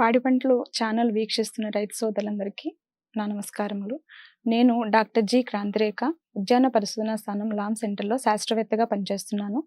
పాడి పంటలు ఛానల్ వీక్షిస్తున్న రైతు సోదరులందరికీ నా నమస్కారములు. నేను డాక్టర్ జి. క్రాంతిరేఖ ఉద్యాన పరిశోధన స్థానం లామ్ సెంటర్లో శాస్త్రవేత్తగా పనిచేస్తున్నాను.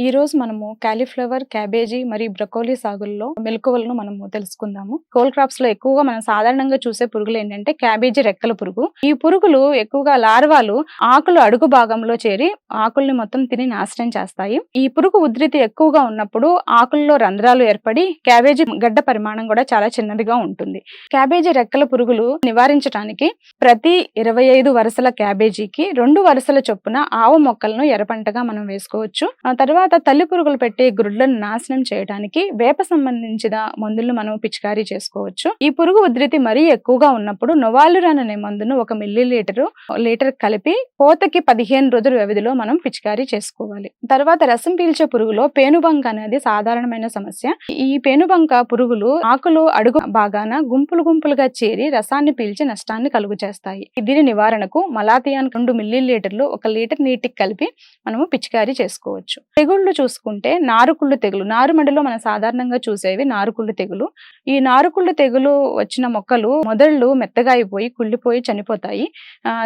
ఈ రోజు మనము క్యాలీఫ్లవర్ క్యాబేజీ మరియు బ్రకోలీ సాగుల్లో మెలకువలను మనము తెలుసుకుందాము. కోల్ క్రాప్స్లో ఎక్కువగా మనం సాధారణంగా చూసే పురుగులు ఏంటంటే క్యాబేజీ రెక్కల పురుగు. ఈ పురుగులు ఎక్కువగా లార్వాలు ఆకులు అడుగు భాగంలో చేరి ఆకుల్ని మొత్తం తిని నాశనం చేస్తాయి. ఈ పురుగు ఉధృతి ఎక్కువగా ఉన్నప్పుడు ఆకుల్లో రంధ్రాలు ఏర్పడి క్యాబేజీ గడ్డ పరిమాణం కూడా చాలా చిన్నదిగా ఉంటుంది. క్యాబేజీ రెక్కల పురుగులు నివారించడానికి ప్రతి ఇరవై ఐదు వరుసల క్యాబేజీకి రెండు వరుసల చొప్పున ఆవు మొక్కలను ఎర్రపంటగా మనం వేసుకోవచ్చు. ఆ తర్వాత తల్లి పురుగులు పెట్టే గ్రుడ్లను నాశనం చేయడానికి వేప సంబంధించిన మందులను మనం పిచికారీ చేసుకోవచ్చు. ఈ పురుగు ఉధృతి మరీ ఎక్కువగా ఉన్నప్పుడు నొవాలురాన్ అనే మందును ఒక మిల్లీ లీటరు లీటర్ కలిపి పోతకి పదిహేను రోజుల వ్యవధిలో మనం పిచికారీ చేసుకోవాలి. తర్వాత రసం పీల్చే పురుగులో పేనుబంక అనేది సాధారణమైన సమస్య. ఈ పేనుబంక పురుగులు ఆకులు అడుగు భాగాన గుంపులు గుంపులుగా చేరి రసాన్ని పీల్చి నష్టాన్ని కలుగు చేస్తాయి. దీని నివారణకు మలాతియాన్ రెండు మిల్లీలీటర్లు ఒక లీటర్ నీటికి కలిపి మనము పిచికారీ చేసుకోవచ్చు. తెగుళ్ళు చూసుకుంటే నారుకుళ్ళు తెగులు. నారుమడిలో మనం సాధారణంగా చూసేవి నారుకుళ్ళు తెగులు. ఈ నారుకుళ్ళు తెగులు వచ్చిన మొక్కలు మొదళ్ళు మెత్తగా అయిపోయి కుళ్ళిపోయి చనిపోతాయి.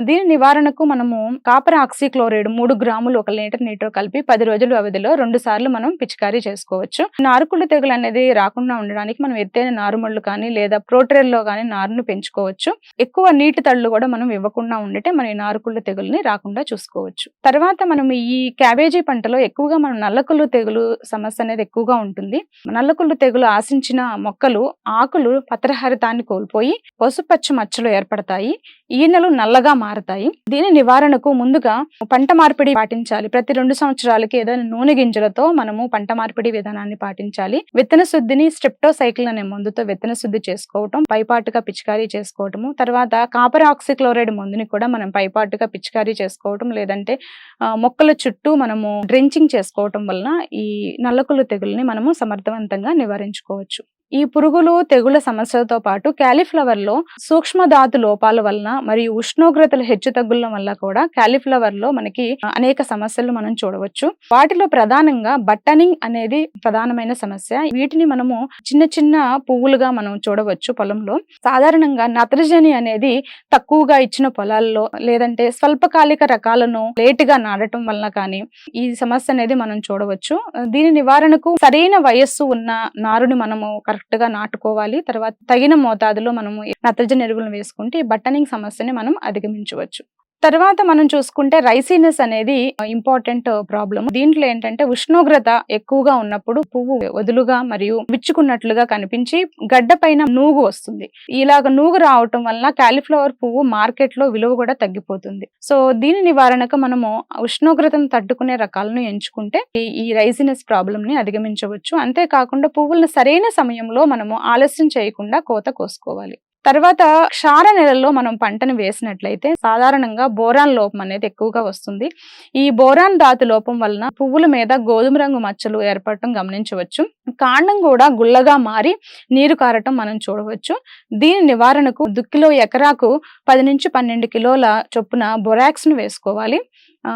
దీని నివారణకు మనము కాపర్ ఆక్సిక్లోరైడ్ మూడు గ్రాములు ఒక లీటర్ నీటిలో కలిపి పది రోజుల వ్యవధిలో రెండు సార్లు మనం పిచికారీ చేసుకోవచ్చు. నారుకుళ్ళు తెగులు అనేది రాకుండా ఉండడానికి మనం ఎత్తైన నారుమళ్ళు కానీ లేదా ప్రోట్రేల్లో కానీ నారును పెంచుకోవచ్చు. ఎక్కువ నీటి తళ్ళు కూడా మనం ఇవ్వకుండా ఉండటే మన ఈ నారుకుళ్ళు తెగుల్ని రాకుండా చూసుకోవచ్చు. తర్వాత మనం ఈ క్యాబేజీ పంటలో ఎక్కువగా మనం నల్లకుళ్ళు తెగులు సమస్య అనేది ఎక్కువగా ఉంటుంది. నల్లకుళ్ళు తెగులు ఆశించిన మొక్కలు ఆకులు పత్రహరితాన్ని కోల్పోయి పసుపచ్చ మచ్చలు ఏర్పడతాయి. ఈనెలు నల్లగా మారతాయి. దీని నివారణకు ముందుగా పంట మార్పిడి పాటించాలి. ప్రతి రెండు సంవత్సరాలకి ఏదైనా నూనె గింజలతో మనము పంట మార్పిడి విధానాన్ని పాటించాలి. విత్తన శుద్ధిని స్ట్రిప్టోసైకిల్ అనే మందుతో విత్తన శుద్ధి చేసుకోవటం పైపాటుగా పిచికారీ చేసుకోవటము తర్వాత కాపర్ ఆక్సిక్లోరైడ్ మందుని కూడా మనం పైపాటుగా పిచికారీ చేసుకోవటం లేదంటే ఆ, మొక్కల చుట్టూ మనము డ్రెంచింగ్ చేసుకోవటం వలన ఈ నల్లకుళ్ళు తెగుల్ని మనము సమర్థవంతంగా నివారించుకోవచ్చు. ఈ పురుగులు తెగుల సమస్యలతో పాటు క్యాలీఫ్లవర్లో లో సూక్ష్మ లోపాల వలన మరియు ఉష్ణోగ్రతల హెచ్చు తగ్గుల వల్ల కూడా క్యాలీఫ్లవర్లో మనకి అనేక సమస్యలు మనం చూడవచ్చు. వాటిలో ప్రధానంగా బట్టనింగ్ అనేది ప్రధానమైన సమస్య. వీటిని మనము చిన్న చిన్న పువ్వులుగా మనం చూడవచ్చు పొలంలో. సాధారణంగా నత్రజని అనేది తక్కువగా ఇచ్చిన పొలాల్లో లేదంటే స్వల్పకాలిక రకాలను లేటుగా నాడటం వలన కానీ ఈ సమస్య అనేది మనం చూడవచ్చు. దీని నివారణకు సరైన వయస్సు ఉన్న నారుని మనము కరెక్ట్గా నాటుకోవాలి. తర్వాత తగిన మోతాదులో మనము నత్రజని ఎరువులను వేసుకుంటే ఈ బట్టనింగ్ సమస్యని మనం అధిగమించవచ్చు. తర్వాత మనం చూసుకుంటే రైసీనెస్ అనేది ఇంపార్టెంట్ ప్రాబ్లం దీంట్లో ఏంటంటే ఉష్ణోగ్రత ఎక్కువగా ఉన్నప్పుడు పువ్వు వదులుగా మరియు విచ్చుకున్నట్లుగా కనిపించి గడ్డ పైన నూగు వస్తుంది. ఇలాగ నూగు రావటం వలన కాలీఫ్లవర్ పువ్వు మార్కెట్లో విలువ కూడా తగ్గిపోతుంది. సో దీని నివారణకు మనము ఉష్ణోగ్రతను తట్టుకునే రకాలను ఎంచుకుంటే ఈ- రైసినెస్ ప్రాబ్లమ్ని అధిగమించవచ్చు. అంతేకాకుండా పువ్వులను సరైన సమయంలో మనము ఆలస్యం చేయకుండా కోత కోసుకోవాలి. తర్వాత క్షార నెలల్లో మనం పంటను వేసినట్లయితే సాధారణంగా బోరాన్ లోపం అనేది ఎక్కువగా వస్తుంది. ఈ బోరాన్ ధాతు లోపం వలన పువ్వుల మీద గోధుమ రంగు మచ్చలు ఏర్పడటం గమనించవచ్చు. కాండం కూడా గుల్లగా మారి నీరు కారటం మనం చూడవచ్చు. దీని నివారణకు దుక్కిలో ఎకరాకు పది నుంచి పన్నెండు కిలోల చొప్పున బొరాక్స్ను వేసుకోవాలి.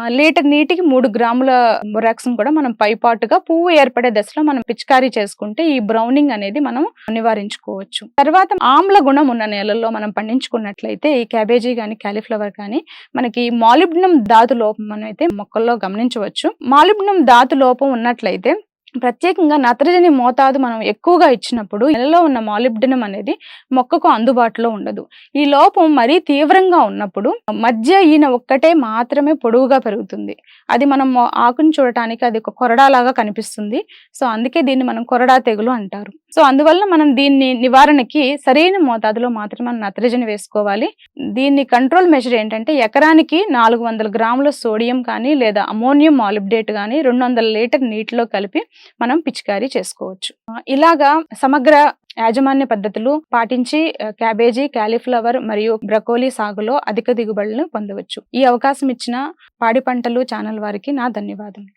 లీటర్ నీటికి మూడు గ్రాముల బొరాక్స్ కూడా మనం పైపాటుగా పువ్వు ఏర్పడే దశలో మనం పిచికారీ చేసుకుంటే ఈ బ్రౌనింగ్ అనేది మనం నివారించుకోవచ్చు. తర్వాత ఆమ్ల గుణం ఉన్న నేలల్లో మనం పండించుకున్నట్లయితే ఈ క్యాబేజీ కానీ క్యాలీఫ్లవర్ కానీ మనకి మాలిబ్నం ధాతు లోపం మనం అయితే మొక్కల్లో గమనించవచ్చు. మాలిబ్నం ధాతు లోపం ఉన్నట్లయితే ప్రత్యేకంగా నత్రజని మోతాదు మనం ఎక్కువగా ఇచ్చినప్పుడు నెలలో ఉన్న మాలిబ్డినం అనేది మొక్కకు అందుబాటులో ఉండదు. ఈ లోపం మరీ తీవ్రంగా ఉన్నప్పుడు మధ్య ఈయన ఒక్కటే మాత్రమే పొడవుగా పెరుగుతుంది. అది మనం ఆకును ఆకుని చూడటానికి అది ఒక కొరడాలాగా కనిపిస్తుంది. సో అందుకే దీన్ని మనం కొరడా తెగులు అంటారు. సో అందువల్ల మనం దీన్ని నివారణకి సరైన మోతాదులో మాత్రమే మనం నత్రజని వేసుకోవాలి. దీన్ని కంట్రోల్ మెజర్ ఏంటంటే ఎకరానికి నాలుగు వందల గ్రాముల సోడియం కానీ లేదా అమోనియం మాలిబ్డేట్ కానీ రెండు వందల లీటర్ నీటిలో కలిపి మనం పిచికారీ చేసుకోవచ్చు. ఇలాగా సమగ్ర యాజమాన్య పద్ధతులు పాటించి క్యాబేజీ క్యాలీఫ్లవర్ మరియు బ్రకోలీ సాగులో అధిక దిగుబడులను పొందవచ్చు. ఈ అవకాశం ఇచ్చిన పాడి పంటలు ఛానల్ వారికి నా ధన్యవాదములు.